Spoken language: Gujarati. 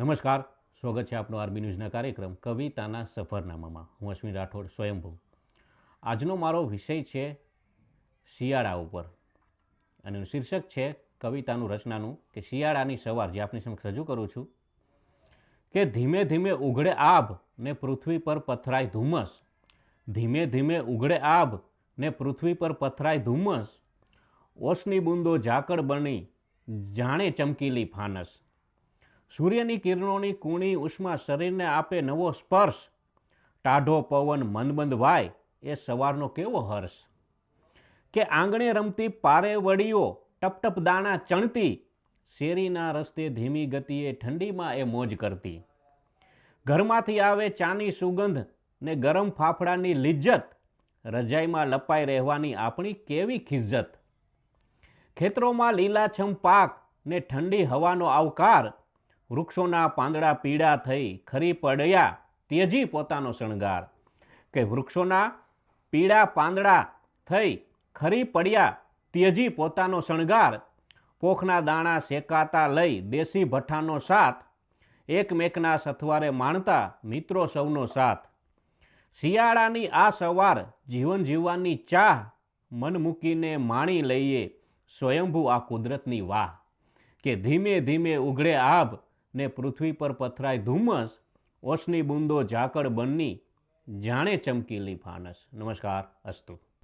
નમસ્કાર. સ્વાગત છે આપનો આરબી ન્યૂઝના કાર્યક્રમ કવિતાના સફરનામામાં. હું અશ્વિન રાઠોડ, સ્વયંભૂ. આજનો મારો વિષય છે શિયાળા ઉપર. અને શીર્ષક છે કવિતાનું રચનાનું કે શિયાળાની સવાર, જે આપની સમક્ષ રજૂ કરું છું, કે ધીમે ધીમે ઉઘડે આભ ને પૃથ્વી પર પથરાય ધુમ્મસ. ધીમે ધીમે ઉઘડે આભ ને પૃથ્વી પર પથરાય ધુમ્મસ. ઓસની બૂંદો ઝાકળ બની, જાણે ચમકીલી ફાનસ. સૂર્યની કિરણોની કૂણી ઉષ્મા શરીરને આપે નવો સ્પર્શ. ટાઢો પવન મંદમંદ વાય એ સવારનો કેવો હર્ષ? કે આંગણે રમતી પારે વડીઓ ટપટપ દાણા ચણતી, શેરીના રસ્તે ધીમી ગતિએ ઠંડીમાં એ મોજ કરતી. ઘરમાંથી આવે ચાની સુગંધ ને ગરમ ફાફડાની લિજ્જત, રજાઈમાં લપાઈ રહેવાની આપણી કેવી ખિજ્જત ખેતરોમાં લીલાછમ પાક ને ઠંડી હવાનો આવકાર વૃક્ષોના પાંદડા પીળા થઈ ખરી પડ્યા તેજી પોતાનો શણગાર. કે વૃક્ષોના પીળા પાંદડા થઈ ખરી પડ્યા તેજી પોતાનો શણગાર. પોખના દાણા શેકાતા લઈ દેશી ભઠ્ઠાનો સાથ. એકમેકના સથવારે માણતા મિત્રો સૌનો સાથ. શિયાળાની આ સવાર જીવન જીવવાની ચાહ મન મૂકીને માણી લઈએ સ્વયંભૂ આ કુદરતની વાહ. કે ધીમે ધીમે ઉઘડે આભ ને પૃથ્વી પર પથરાય ધુમ્મસ ઓસની બુંદો ઝાકળ બની જાણે ચમકીલી ફાનસ. નમસ્કાર અસ્તુ.